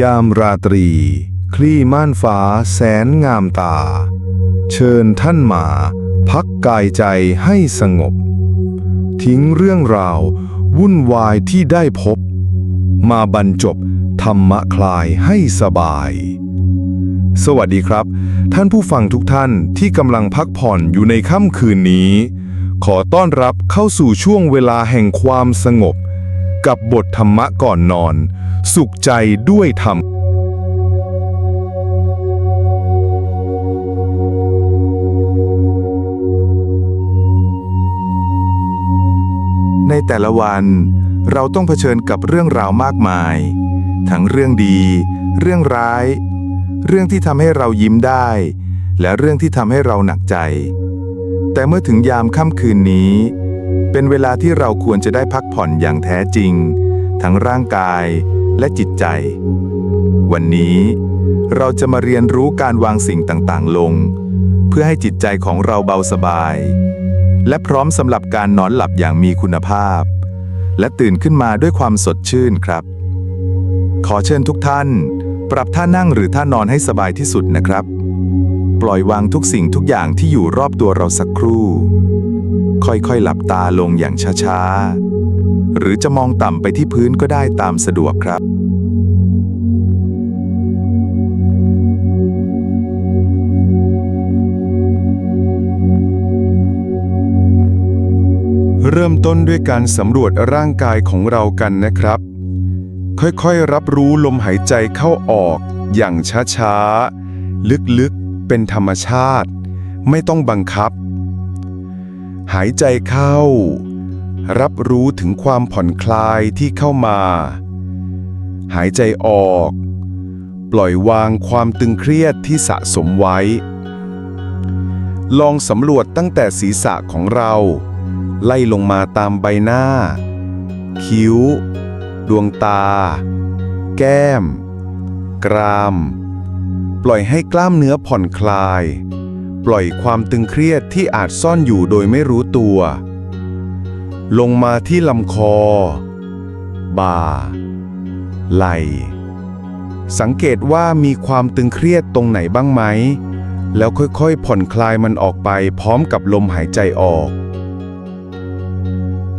ยามราตรี คลี่ม่านฟ้าแสนงามตา เชิญท่านมา พักกายใจให้สงบ ทิ้งเรื่องราว วุ่นวายที่ได้พบ มาบรรจบธรรมะคลายให้สบาย สวัสดีครับ ท่านผู้ฟังทุกท่านที่กำลังพักผ่อนอยู่ในค่ำคืนนี้ ขอต้อนรับเข้าสู่ช่วงเวลาแห่งความสงบ กับบทธรรมะก่อนนอน สุขใจด้วยธรรม ในแต่ละวัน เราต้องเผชิญกับเรื่องราวมากมาย ทั้งเรื่องดี เรื่องร้าย เรื่องที่ทำให้เรายิ้มได้ และเรื่องที่ทำให้เราหนักใจ แต่เมื่อถึงยามค่ำคืนนี้ เป็นเวลาที่เราควรจะได้พักผ่อนอย่างแท้จริง ทั้งร่างกายและจิตใจ วันนี้เราจะมาเรียนรู้การวางสิ่งต่างๆ ลง เพื่อให้จิตใจของเราเบาสบาย และพร้อมสำหรับการนอนหลับอย่างมีคุณภาพ และตื่นขึ้นมาด้วยความสดชื่นครับ ขอเชิญทุกท่าน ปรับท่านั่งหรือท่านอนให้สบายที่สุดนะครับ ปล่อยวางทุกสิ่งทุกอย่างที่อยู่รอบตัวเราสักครู่ ค่อยๆ หลับตาลงอย่างช้าๆ หรือจะมองต่ำไปที่พื้นก็ได้ตามสะดวกครับ เริ่มต้นด้วยการสำรวจร่างกายของเรากันนะครับ ค่อยๆ รับรู้ลมหายใจเข้าออกอย่างช้าๆ ลึกๆ เป็นธรรมชาติ ไม่ต้องบังคับ หายใจเข้า รับรู้ถึงความผ่อนคลายที่เข้ามา หายใจออก ปล่อยวางความตึงเครียดที่สะสมไว้ ลองสำรวจตั้งแต่ศีรษะของเรา ไล่ลงมาตามใบหน้า คิ้ว ดวงตา แก้ม กราม ปล่อยให้กล้ามเนื้อผ่อนคลาย ปล่อยความตึงเครียดที่อาจซ่อนอยู่โดยไม่รู้ตัว ลงมาที่ลำคอ บ่า ไหล่ สังเกตว่ามีความตึงเครียดตรงไหนบ้างไหม แล้วค่อยๆ ผ่อนคลายมันออกไปพร้อมกับลมหายใจออก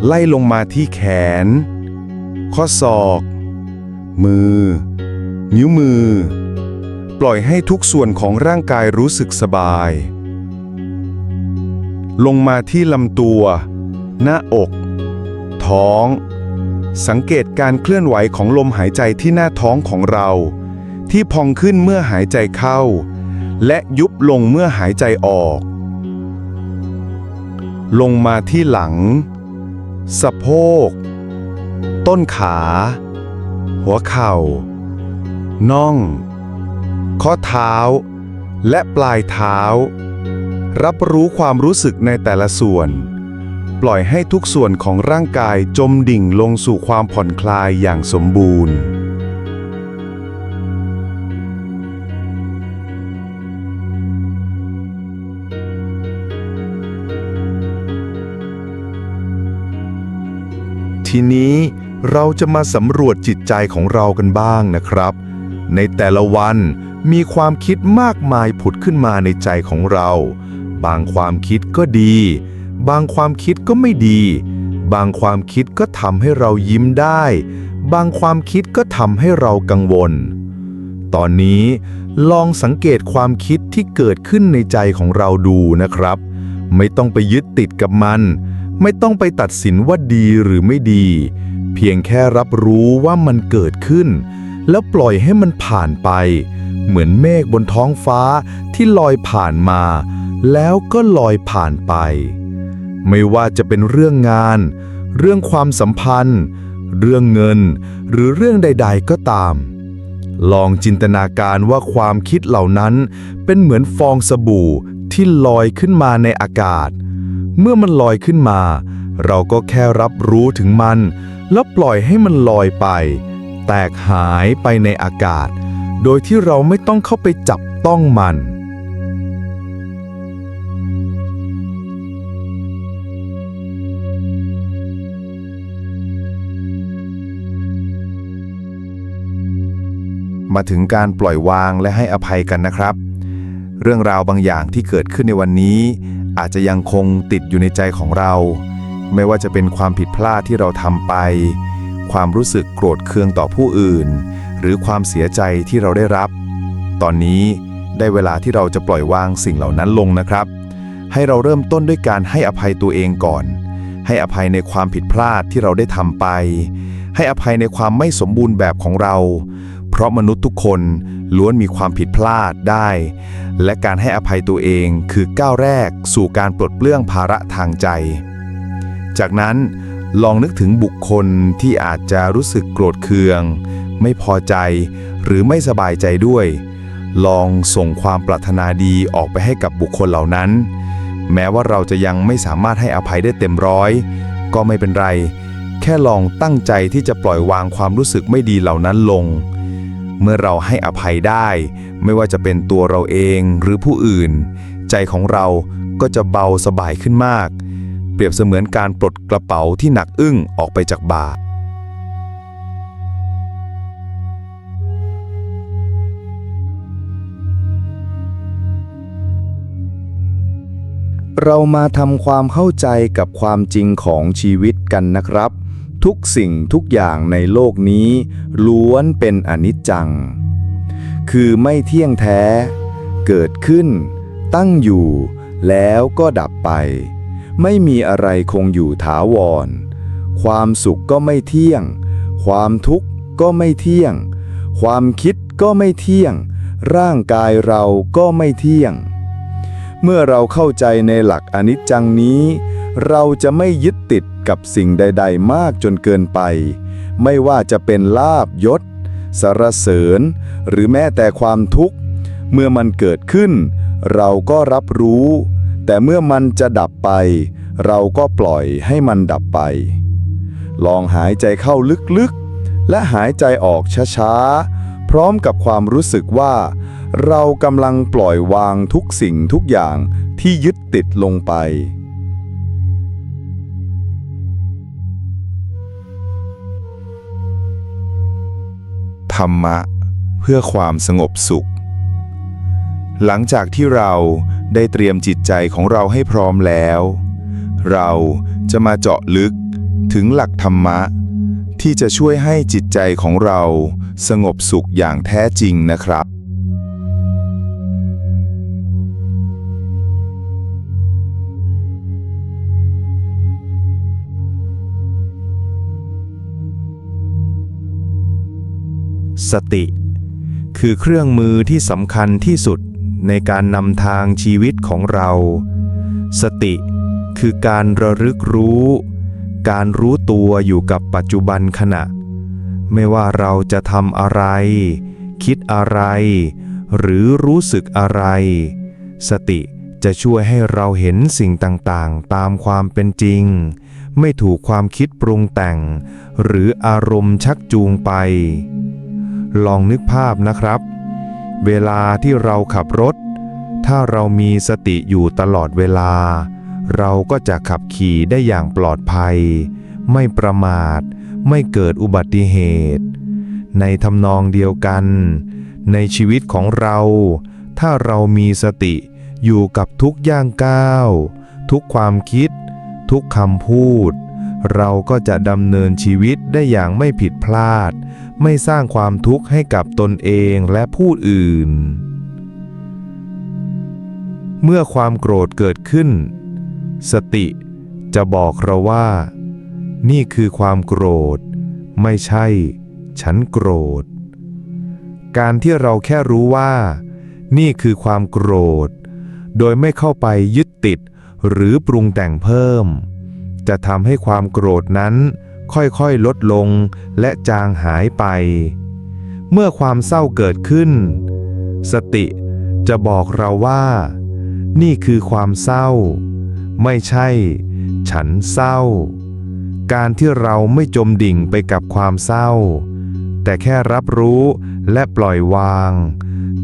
ไล่ลงมาที่แขน ข้อศอก มือ นิ้วมือปล่อยให้ทุกส่วนของร่างกายรู้สึกสบาย ลงมาที่ลำตัว หน้าอก ท้อง สังเกตการเคลื่อนไหวของลมหายใจที่หน้าท้องของเรา ที่พองขึ้นเมื่อหายใจเข้า และยุบลงเมื่อหายใจออก ลงมาที่หลัง สะโพก ต้นขา หัวเข่า น่อง ข้อเท้า และปลายเท้า รับรู้ความรู้สึกในแต่ละส่วน ปล่อยให้ทุกส่วนของร่างกายจมดิ่งลงสู่ความผ่อนคลายอย่างสมบูรณ์ ทีนี้เราจะมาสำรวจจิตใจของเรากันบ้างนะครับ ในแต่ละวันมีความคิดมากมายผุดขึ้นมาในใจของเรา บางความคิดก็ดี บางความคิดก็ไม่ดี บางความคิดก็ทำให้เรายิ้มได้ บางความคิดก็ทำให้เรากังวล ตอนนี้ลองสังเกตความคิดที่เกิดขึ้นในใจของเราดูนะครับ ไม่ต้องไปยึดติดกับมัน ไม่ต้องไปตัดสินว่าดีหรือไม่ดี เพียงแค่รับรู้ว่ามันเกิดขึ้น แล้วปล่อยให้มันผ่านไป เหมือนเมฆบนท้องฟ้าที่ลอยผ่านมา แล้วก็ลอยผ่านไป ไม่ว่าจะเป็นเรื่องงาน เรื่องความสัมพันธ์ เรื่องเงิน หรือเรื่องใด ๆ ก็ตาม ลองจินตนาการว่าความคิดเหล่านั้นเป็นเหมือนฟองสบู่ที่ลอยขึ้นมาในอากาศ เมื่อมันลอยขึ้นมา เราก็แค่รับรู้ถึงมัน แล้วปล่อยให้มันลอยไป แตกหายไปในอากาศ โดยที่เราไม่ต้องเข้าไปจับต้องมัน มาถึงการปล่อยวางและให้อภัยกันนะครับ เรื่องราวบางอย่างที่เกิดขึ้นในวันนี้ อาจจะยังคงติดอยู่ในใจของเรา ไม่ว่าจะเป็นความผิดพลาดที่เราทำไป ความรู้สึกโกรธเคืองต่อผู้อื่น หรือความเสียใจที่เราได้รับ ตอนนี้ได้เวลาที่เราจะปล่อยวางสิ่งเหล่านั้นลงนะครับ ให้เราเริ่มต้นด้วยการให้อภัยตัวเองก่อน ให้อภัยในความผิดพลาดที่เราได้ทำไป ให้อภัยในความไม่สมบูรณ์แบบของเรา เพราะมนุษย์ทุกคนล้วนมีความผิดพลาดได้ และการให้อภัยตัวเองคือก้าวแรกสู่การปลดเปลื้องภาระทางใจ จากนั้นลองนึกถึงบุคคลที่อาจจะรู้สึกโกรธเคือง ไม่พอใจ หรือไม่สบายใจด้วย ลองส่งความปรารถนาดีออกไปให้กับบุคคลเหล่านั้น แม้ว่าเราจะยังไม่สามารถให้อภัยได้เต็มร้อย ก็ไม่เป็นไร แค่ลองตั้งใจที่จะปล่อยวางความรู้สึกไม่ดีเหล่านั้นลง เมื่อเราให้อภัยได้ ไม่ว่าจะเป็นตัวเราเองหรือผู้อื่น ใจของเราก็จะเบาสบายขึ้นมาก เปรียบเสมือนการปลดกระเป๋าที่หนักอึ้งออกไปจากบ่าเรามาทำความเข้าใจกับความจริงของชีวิตกันนะครับ ทุกสิ่งทุกอย่างในโลกนี้ล้วนเป็นอนิจจัง คือไม่เที่ยงแท้ เกิดขึ้น ตั้งอยู่ แล้วก็ดับไป ไม่มีอะไรคงอยู่ถาวร ความสุขก็ไม่เที่ยง ความทุกข์ก็ไม่เที่ยง ความคิดก็ไม่เที่ยง ร่างกายเราก็ไม่เที่ยง เมื่อเราเข้าใจในหลักอนิจจังนี้ เราจะไม่ยึดติด กับสิ่งใด ๆ มากจนเกินไป ไม่ว่าจะเป็นลาบยศสรรเสริญ หรือแม้แต่ความทุกข์ เมื่อมันเกิดขึ้น เราก็รับรู้ แต่เมื่อมันจะดับไป เราก็ปล่อยให้มันดับไป ลองหายใจเข้าลึกๆ และหายใจออกช้าๆ พร้อมกับความรู้สึกว่า เรากำลังปล่อยวางทุกสิ่งทุกอย่างที่ยึดติดลงไป ธรรมะ เพื่อความสงบสุข หลังจากที่เราได้เตรียมจิตใจของเราให้พร้อมแล้ว เราจะมาเจาะลึกถึงหลักธรรมะ ที่จะช่วยให้จิตใจของเราสงบสุขอย่างแท้จริงนะครับ สติ คือเครื่องมือที่สำคัญที่สุดในการนำทางชีวิตของเรา สติคือการระลึกรู้ การรู้ตัวอยู่กับปัจจุบันขณะ ไม่ว่าเราจะทำอะไร คิดอะไร หรือรู้สึกอะไร สติจะช่วยให้เราเห็นสิ่งต่างๆ ตามความเป็นจริง ไม่ถูกความคิดปรุงแต่ง หรืออารมณ์ชักจูงไป ลองนึกภาพนะครับ เวลาที่เราขับรถ ถ้าเรามีสติอยู่ตลอดเวลา เราก็จะขับขี่ได้อย่างปลอดภัย ไม่ประมาท ไม่เกิดอุบัติเหตุ ในทำนองเดียวกัน ในชีวิตของเรา ถ้าเรามีสติอยู่กับทุกย่างก้าว ทุกความคิด ทุกคำพูด เราก็จะดำเนินชีวิตได้อย่างไม่ผิดพลาด ไม่สร้างความทุกข์ให้กับตนเองและผู้อื่น เมื่อความโกรธเกิดขึ้น สติจะบอกเราว่า นี่คือความโกรธ ไม่ใช่ ฉันโกรธ การที่เราแค่รู้ว่า นี่คือความโกรธ โดยไม่เข้าไปยึดติดหรือปรุงแต่งเพิ่ม จะทำให้ความโกรธนั้น ค่อยๆลดลงและจางหายไป เมื่อความเศร้าเกิดขึ้น สติจะบอกเราว่า นี่คือความเศร้า ไม่ใช่ ฉันเศร้า การที่เราไม่จมดิ่งไปกับความเศร้า แต่แค่รับรู้และปล่อยวาง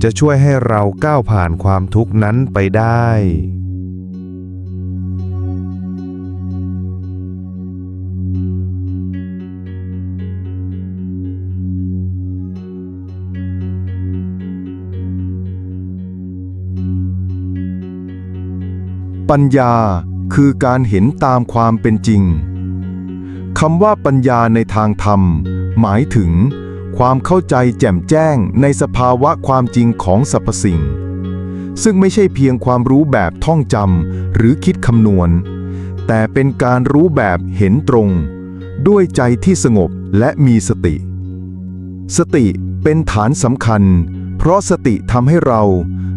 จะช่วยให้เราก้าวผ่านความทุกข์นั้นไปได้ ปัญญาคือการเห็นตามความเป็นจริงคำว่าปัญญาในทางธรรม หมายถึง ความเข้าใจแจ่มแจ้งในสภาวะความจริงของสรรพสิ่ง ซึ่งไม่ใช่เพียงความรู้แบบท่องจำหรือคิดคำนวณ แต่เป็นการรู้แบบเห็นตรง ด้วยใจที่สงบและมีสติ สติเป็นฐานสำคัญ เพราะสติทำให้เรา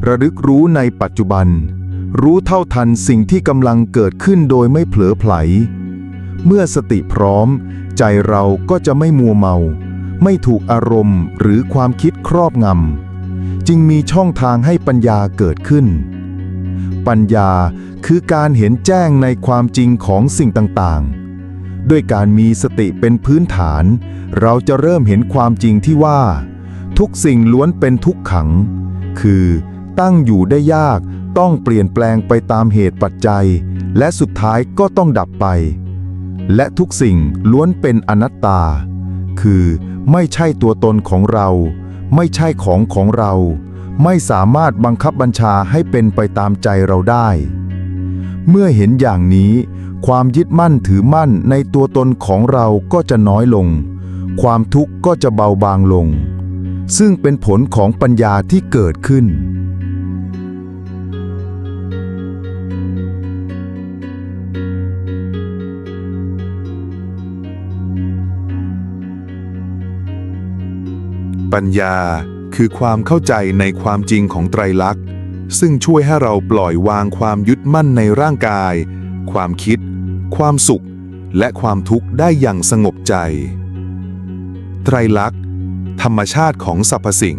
ระลึกรู้ในปัจจุบัน รู้เท่าทันสิ่งที่กำลังเกิดขึ้นโดยไม่เผลอไผล เมื่อสติพร้อม ใจเราก็จะไม่มัวเมา ไม่ถูกอารมณ์หรือความคิดครอบงำจึงมีช่องทางให้ปัญญาเกิดขึ้น ปัญญาคือการเห็นแจ้งในความจริงของสิ่งต่างๆ ด้วยการมีสติเป็นพื้นฐาน เราจะเริ่มเห็นความจริงที่ว่า ทุกสิ่งล้วนเป็นทุกขัง คือตั้งอยู่ได้ยาก ต้องเปลี่ยนแปลงไปตามเหตุปัจจัย และสุดท้ายก็ต้องดับไป และทุกสิ่งล้วนเป็นอนัตตา คือไม่ใช่ตัวตนของเรา ไม่ใช่ของของเรา ไม่สามารถบังคับบัญชาให้เป็นไปตามใจเราได้ เมื่อเห็นอย่างนี้ ความยึดมั่นถือมั่นในตัวตนของเราก็จะน้อยลง ความทุกข์ก็จะเบาบางลง ซึ่งเป็นผลของปัญญาที่เกิดขึ้น ปัญญาคือความเข้าใจในความจริงของไตรลักษณ์ ซึ่งช่วยให้เราปล่อยวางความยึดมั่นในร่างกาย ความคิด ความสุข และความทุกข์ได้อย่างสงบใจ ไตรลักษณ์ ธรรมชาติของสรรพสิ่ง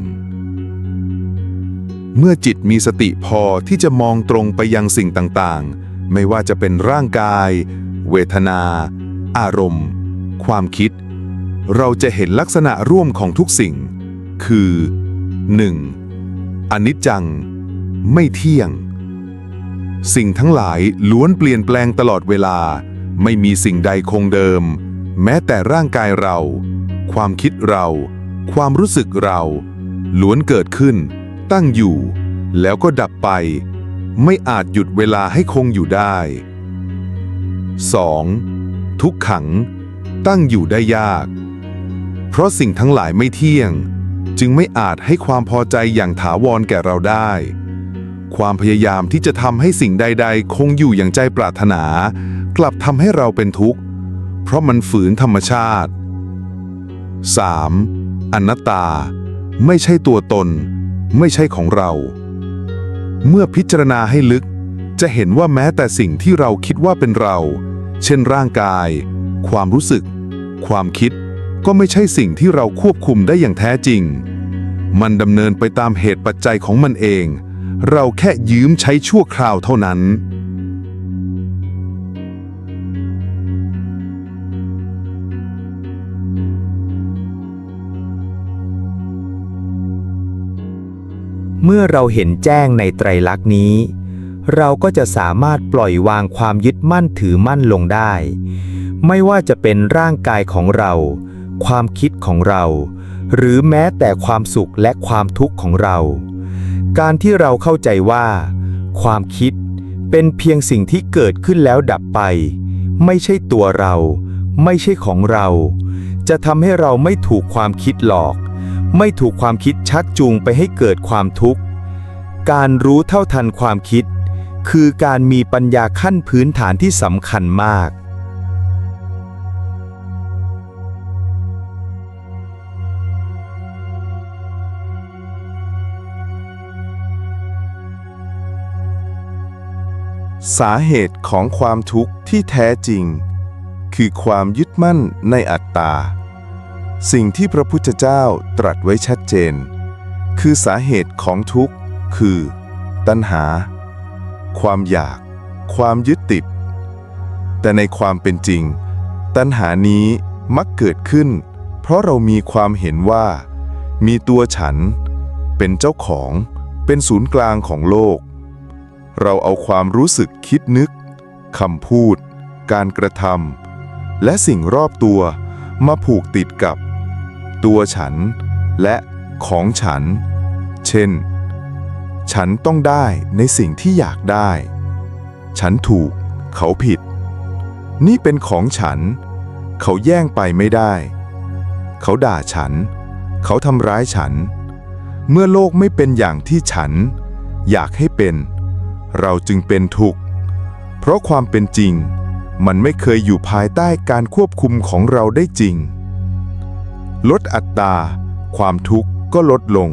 เมื่อจิตมีสติพอที่จะมองตรงไปยังสิ่งต่างๆ ไม่ว่าจะเป็นร่างกาย เวทนา อารมณ์ ความคิด เราจะเห็นลักษณะร่วมของทุกสิ่ง คือ 1. อนิจจัง ไม่เที่ยง สิ่งทั้งหลายล้วนเปลี่ยนแปลงตลอดเวลา ไม่มีสิ่งใดคงเดิม แม้แต่ร่างกายเรา ความคิดเรา ความรู้สึกเรา ล้วนเกิดขึ้น ตั้งอยู่ แล้วก็ดับไป ไม่อาจหยุดเวลาให้คงอยู่ได้ 2. ทุกขัง ตั้งอยู่ได้ยาก เพราะสิ่งทั้งหลายไม่เที่ยง จึงไม่อาจให้ความพอใจอย่างถาวรแก่เราได้ ความพยายามที่จะทำให้สิ่งใด ๆ คงอยู่อย่างใจปรารถนา กลับทำให้เราเป็นทุกข์ เพราะมันฝืนธรรมชาติ 3. อนัตตา ไม่ใช่ตัวตน ไม่ใช่ของเรา เมื่อพิจารณาให้ลึก จะเห็นว่าแม้แต่สิ่งที่เราคิดว่าเป็นเรา เช่นร่างกาย ความรู้สึก ความคิด ก็ไม่ใช่สิ่งที่เราควบคุมได้อย่างแท้จริง มันดำเนินไปตามเหตุปัจจัยของมันเอง เราแค่ยืมใช้ชั่วคราวเท่านั้น เมื่อเราเห็นแจ้งในไตรลักษณ์นี้ เราก็จะสามารถปล่อยวางความยึดมั่นถือมั่นลงได้ ไม่ว่าจะเป็นร่างกายของเรา ความคิดของเรา หรือแม้แต่ความสุขและความทุกข์ของเรา การที่เราเข้าใจว่า ความคิดเป็นเพียงสิ่งที่เกิดขึ้นแล้วดับไป ไม่ใช่ตัวเรา ไม่ใช่ของเรา จะทำให้เราไม่ถูกความคิดหลอก ไม่ถูกความคิดชักจูงไปให้เกิดความทุกข์ การรู้เท่าทันความคิด คือการมีปัญญาขั้นพื้นฐานที่สำคัญมาก สาเหตุของความทุกข์ที่แท้จริง คือความยึดมั่นในอัตตา สิ่งที่พระพุทธเจ้าตรัสไว้ชัดเจน คือสาเหตุของทุกข์ คือ ตัณหา ความอยาก ความยึดติด แต่ในความเป็นจริง ตัณหานี้มักเกิดขึ้น เพราะเรามีความเห็นว่า มีตัวฉัน เป็นเจ้าของ เป็นศูนย์กลางของโลก เราเอาความรู้สึกคิดนึกคำพูด การกระทำและสิ่งรอบตัวมาผูกติดกับ ตัวฉัน และของฉัน เช่น ฉันต้องได้ในสิ่งที่อยากได้ ฉันถูก เขาผิด นี่เป็นของฉัน เขาแย่งไปไม่ได้ เขาด่าฉัน เขาทำร้ายฉัน เมื่อโลกไม่เป็นอย่างที่ฉัน อยากให้เป็น เราจึงเป็นทุกข์ เพราะความเป็นจริง มันไม่เคยอยู่ภายใต้การควบคุมของเราได้จริง ลดอัตราความทุกข์ก็ลดลง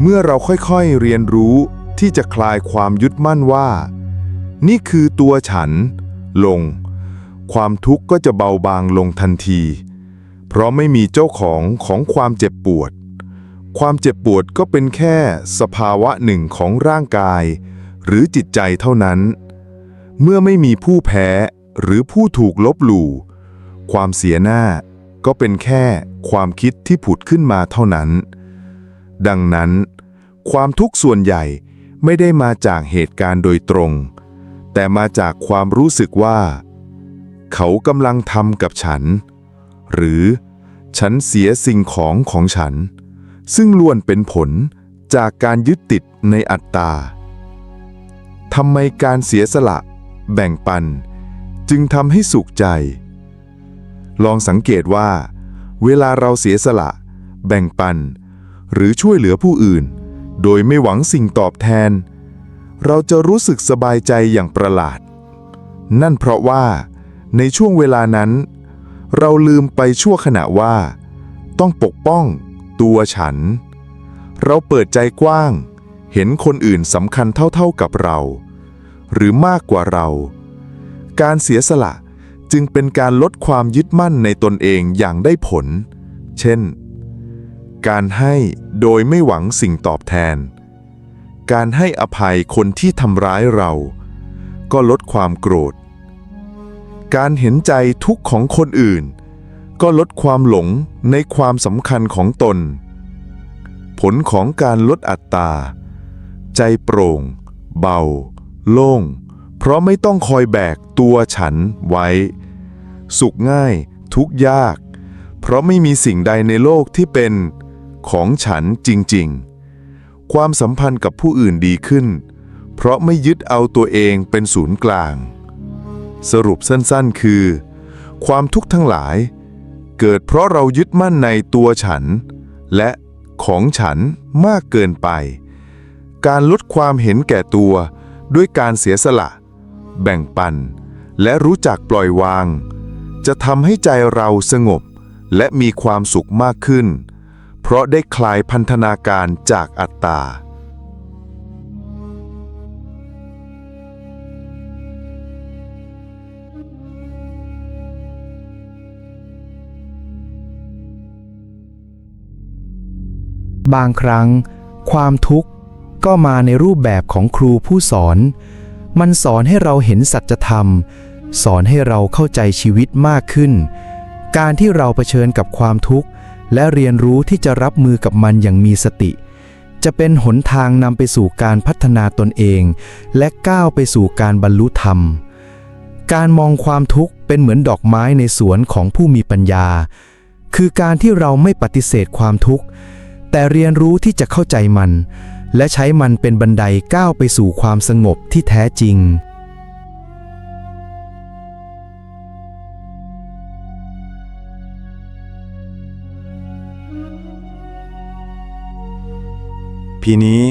เมื่อเราค่อยๆเรียนรู้ที่จะคลายความยึดมั่นว่า นี่คือตัวฉัน ลง ความทุกข์ก็จะเบาบางลงทันที เพราะไม่มีเจ้าของของความเจ็บปวด ความเจ็บปวดก็เป็นแค่สภาวะหนึ่งของร่างกาย หรือจิตใจเท่านั้น เมื่อไม่มีผู้แพ้หรือผู้ถูกลบหลู่ ความเสียหน้าก็เป็นแค่ความคิดที่ผุดขึ้นมาเท่านั้น ดังนั้น ความทุกข์ส่วนใหญ่ไม่ได้มาจากเหตุการณ์โดยตรง แต่มาจากความรู้สึกว่า เขากำลังทำกับฉัน หรือฉันเสียสิ่งของของฉัน ซึ่งล้วนเป็นผลจากการยึดติดในอัตตา ทำไมการเสียสละ แบ่งปัน จึงทำให้สุขใจ ลองสังเกตว่า เวลาเราเสียสละ แบ่งปัน หรือช่วยเหลือผู้อื่น โดยไม่หวังสิ่งตอบแทน เราจะรู้สึกสบายใจอย่างประหลาด นั่นเพราะว่า ในช่วงเวลานั้น เราลืมไปชั่วขณะว่า ต้องปกป้อง ตัวฉัน เราเปิดใจกว้าง เห็นคนอื่นสำคัญเท่าๆกับเรา หรือมากกว่าเรา การเสียสละจึงเป็นการลดความยึดมั่นในตนเองอย่างได้ผล เช่น การให้โดยไม่หวังสิ่งตอบแทน การให้อภัยคนที่ทำร้ายเรา ก็ลดความโกรธ การเห็นใจทุกข์ของคนอื่น ก็ลดความหลงในความสำคัญของตน ผลของการลดอัตตา ใจโปร่ง เบา โล่ง เพราะไม่ต้องคอยแบกตัวฉันไว้ สุขง่ายทุกยาก เพราะไม่มีสิ่งใดในโลกที่เป็นของฉันจริงๆ ความสัมพันธ์กับผู้อื่นดีขึ้น เพราะไม่ยึดเอาตัวเองเป็นศูนย์กลาง สรุปสั้นๆคือ ความทุกข์ทั้งหลาย เกิดเพราะเรายึดมั่นในตัวฉัน และของฉันมากเกินไป การลดความเห็นแก่ตัว ด้วยการเสียสละ แบ่งปัน และรู้จักปล่อยวาง จะทำให้ใจเราสงบและมีความสุขมากขึ้น เพราะได้คลายพันธนาการจากอัตตา บางครั้ง ความทุกข์ ก็มาในรูปแบบของครูผู้สอน มันสอนให้เราเห็นสัจธรรม สอนให้เราเข้าใจชีวิตมากขึ้น การที่เราเผชิญกับความทุกข์ และเรียนรู้ที่จะรับมือกับมันอย่างมีสติ จะเป็นหนทางนำไปสู่การพัฒนาตนเอง และก้าวไปสู่การบรรลุธรรม การมองความทุกข์เป็นเหมือนดอกไม้ในสวนของผู้มีปัญญา คือการที่เราไม่ปฏิเสธความทุกข์ แต่เรียนรู้ที่จะเข้าใจมัน และใช้มันเป็นบันไดก้าวไปสู่ความสงบที่แท้จริง พีนี้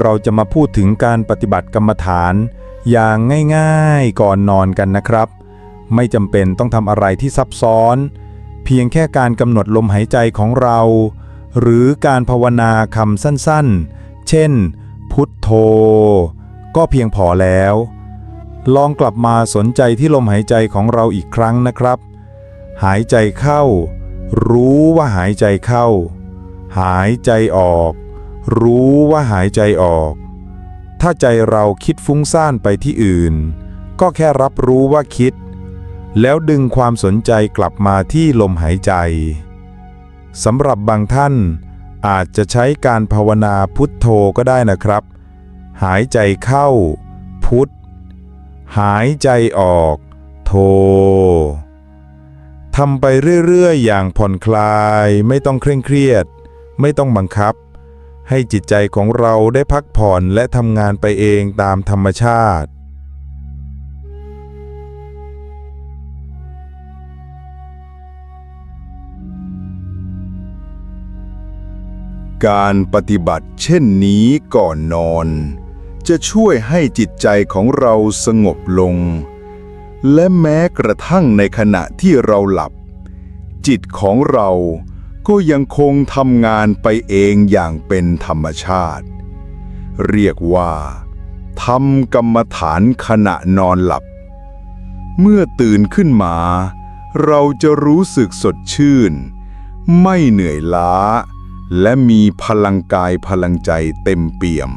เราจะมาพูดถึงการปฏิบัติกรรมฐาน อย่างง่ายๆก่อนนอนกันนะครับ ไม่จำเป็นต้องทำอะไรที่ซับซ้อน เพียงแค่การกำหนดลมหายใจของเรา หรือการภาวนาคำสั้นๆ เช่น พุทโธ ก็เพียงพอแล้ว ลองกลับมาสนใจที่ลมหายใจของเราอีกครั้งนะครับ หายใจเข้า รู้ว่าหายใจเข้า หายใจออก รู้ว่าหายใจออก ถ้าใจเราคิดฟุ้งซ่านไปที่อื่น ก็แค่รับรู้ว่าคิด แล้วดึงความสนใจกลับมาที่ลมหายใจสำหรับบางท่าน อาจจะใช้การภาวนาพุทโธก็ได้นะครับ หายใจเข้า พุทหายใจออก โธทำไปเรื่อยๆ อย่างผ่อนคลาย ไม่ต้องเคร่งเครียด ไม่ต้องบังคับ ให้จิตใจของเราได้พักผ่อนและทำงานไปเองตามธรรมชาติ การปฏิบัติเช่นนี้ก่อนนอน จะช่วยให้จิตใจของเราสงบลง และแม้กระทั่งในขณะที่เราหลับ จิตของเราก็ยังคงทำงานไปเองอย่างเป็นธรรมชาติ เรียกว่าทำกรรมฐานขณะนอนหลับ เมื่อตื่นขึ้นมา เราจะรู้สึกสดชื่น ไม่เหนื่อยล้า และมีพลังกายพลังใจเต็มเปี่ยม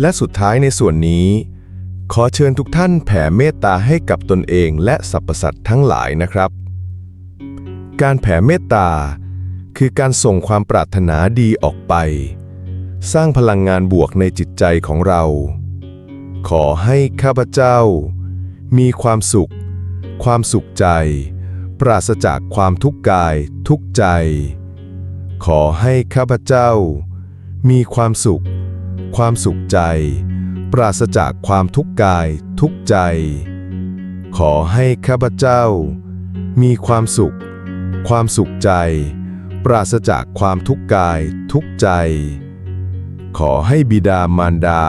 และสุดท้ายในส่วนนี้ ขอเชิญทุกท่านแผ่เมตตาให้กับตนเองและสรรพสัตว์ทั้งหลายนะครับ การแผ่เมตตา คือการส่งความปรารถนาดีออกไป สร้างพลังงานบวกในจิตใจของเรา ขอให้ข้าพเจ้า มีความสุข ความสุขใจ ปราศจากความทุกข์กาย ทุกข์ใจ ขอให้ข้าพเจ้า มีความสุข ความสุขใจ ปราศจากความทุกข์กาย ทุกข์ใจ ขอให้ข้าพเจ้า มีความสุข ความสุขใจ ปราศจากความทุกข์กาย ทุกใจ ขอให้บิดามารดา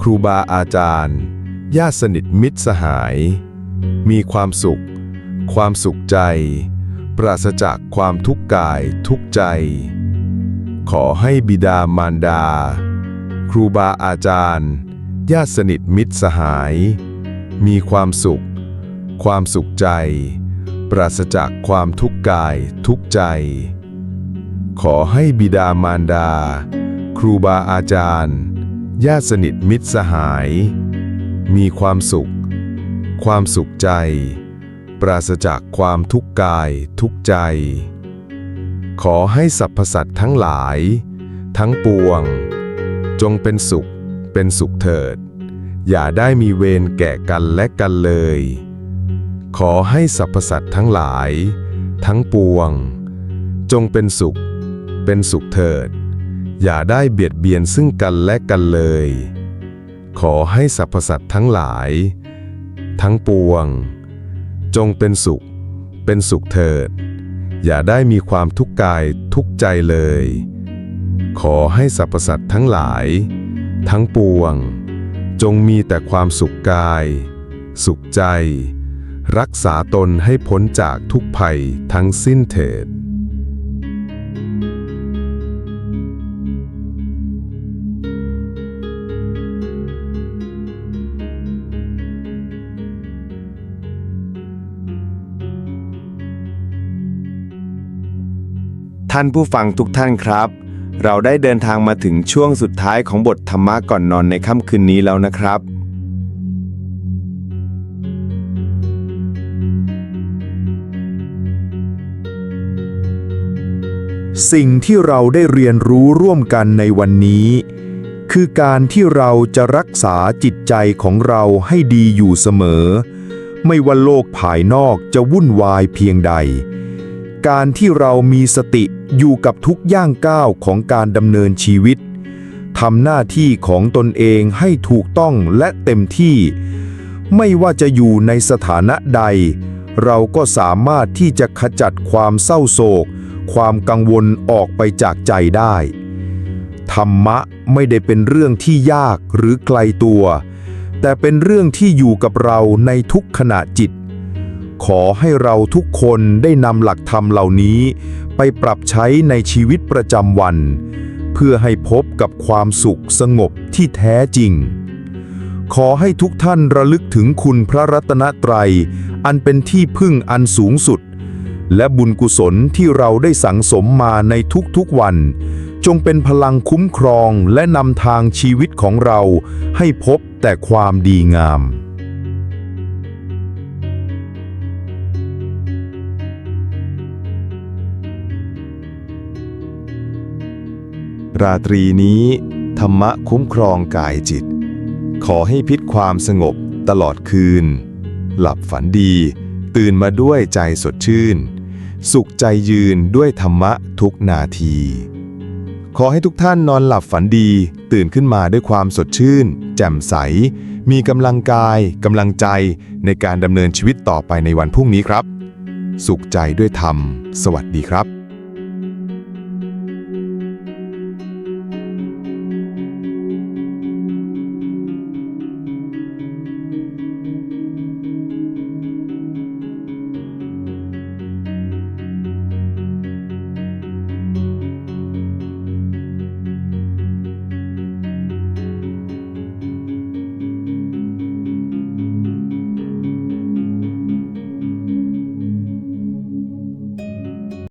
ครูบาอาจารย์ ญาติสนิทมิตรสหาย มีความสุข ความสุขใจ ปราศจากความทุกข์กาย ทุกใจ ขอให้บิดามารดา ครูบาอาจารย์ ญาติสนิทมิตรสหาย มีความสุข ความสุขใจปราศจากความทุกข์กายทุกใจ ขอให้บิดามารดา ครูบาอาจารย์ ญาติสนิทมิตรสหาย มีความสุข ความสุขใจ ปราศจากความทุกข์กายทุกข์ใจ ขอให้สรรพสัตว์ทั้งหลาย ทั้งปวง จงเป็นสุข เป็นสุขเถิด อย่าได้มีเวรแก่กันและกันเลย ขอให้สรรพสัตว์ทั้งหลาย ทั้งปวง จงเป็นสุข เป็นสุขเถิด อย่าได้เบียดเบียนซึ่งกันและกันเลย ขอให้สรรพสัตว์ทั้งหลาย ทั้งปวง จงเป็นสุข เป็นสุขเถิด อย่าได้มีความทุกข์กายทุกใจเลย ขอให้สรรพสัตว์ทั้งหลาย ทั้งปวง จงมีแต่ความสุขกาย สุขใจ รักษาตนให้พ้นจากทุกภัยทั้งสิ้นเถิด ท่านผู้ฟังทุกท่านครับ เราได้เดินทางมาถึงช่วงสุดท้ายของบทธรรมะก่อนนอนในค่ำคืนนี้แล้วนะครับ สิ่งที่เราได้เรียนรู้ร่วมกันในวันนี้ คือการที่เราจะรักษาจิตใจของเราให้ดีอยู่เสมอ ไม่ว่าโลกภายนอกจะวุ่นวายเพียงใด การที่เรามีสติอยู่กับทุกย่างก้าวของการดำเนินชีวิตทำหน้าที่ของตนเองให้ถูกต้องและเต็มที่ ไม่ว่าจะอยู่ในสถานะใด เราก็สามารถที่จะขจัดความเศร้าโศก ความกังวลออกไปจากใจได้ ธรรมะไม่ได้เป็นเรื่องที่ยากหรือไกลตัว แต่เป็นเรื่องที่อยู่กับเราในทุกขณะจิต ขอให้เราทุกคนได้นำหลักธรรมเหล่านี้ ไปปรับใช้ในชีวิตประจำวัน เพื่อให้พบกับความสุขสงบที่แท้จริง ขอให้ทุกท่านระลึกถึงคุณพระรัตนตรัย อันเป็นที่พึ่งอันสูงสุด และบุญกุศลที่เราได้สังสมมาในทุกๆวัน จงเป็นพลังคุ้มครองและนำทางชีวิตของเราให้พบแต่ความดีงาม ราตรีนี้ ธรรมะคุ้มครองกายจิต ขอให้พิษความสงบตลอดคืน หลับฝันดี ตื่นมาด้วยใจสดชื่น สุขใจยืนด้วยธรรมะทุกนาที ขอให้ทุกท่านนอนหลับฝันดี ตื่นขึ้นมาด้วยความสดชื่น แจ่มใส มีกำลังกายกำลังใจในการดำเนินชีวิตต่อไปในวันพรุ่งนี้ครับ สุขใจด้วยธรรม สวัสดีครับ